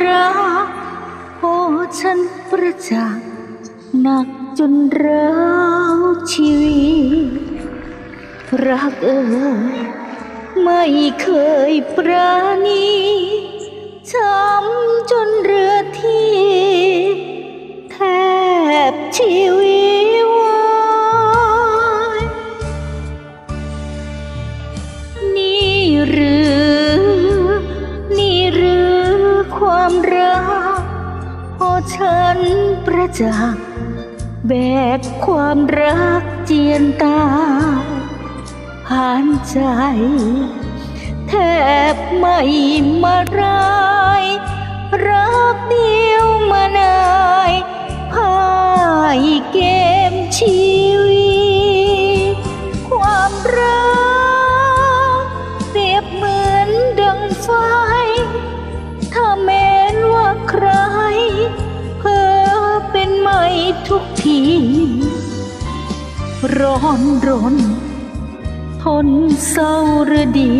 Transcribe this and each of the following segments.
รักพอฉันประจักษ์หนักจนร้าวชีวิต รักเอ่ยไม่เคยปราณีช้ำจนเรือที่ แทบชีวิตวายนี่หรือ ฉันประจักษ์แบกความรักเจียนตาผ่านใจ แทบไม่มาร้ายรักเดียวมานายพ่ายเกมชีวิต ความรักเปรียบเหมือนดังฟ้า ทุกที ร้อนรน ทนเศร้ารือดี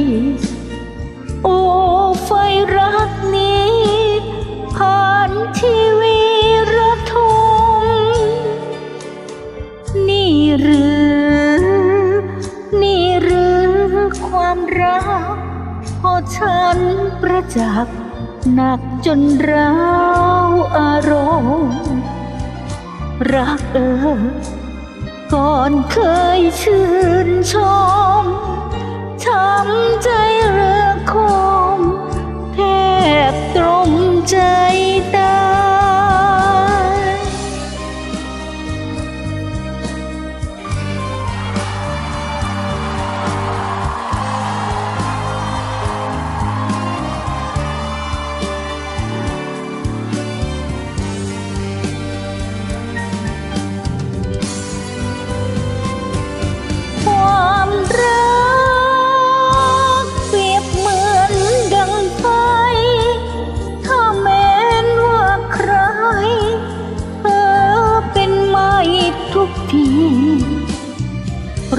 โอ้ไฟรักนี้ ผ่านทีวีระทมนี่หรือ นี่หรือความรัก พอฉันประจักษ์หนักจนร้าวอารมณ์ รักเออ ก่อนเคยชื่นชมช้ำใจเรือคม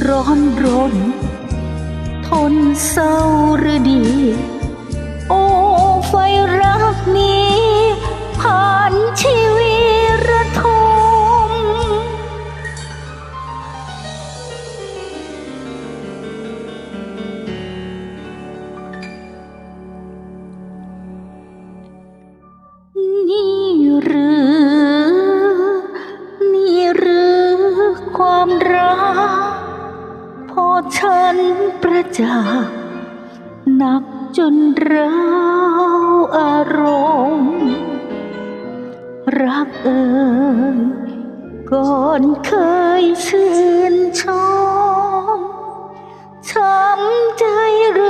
ร้อนรน ทนเศร้าหรือดี โอ้ไฟรักนี้ันประจักษ์หนักจนร้าวอารมณ์ รักเอ่ยก่อนเคยชื่นชมช้ำใจร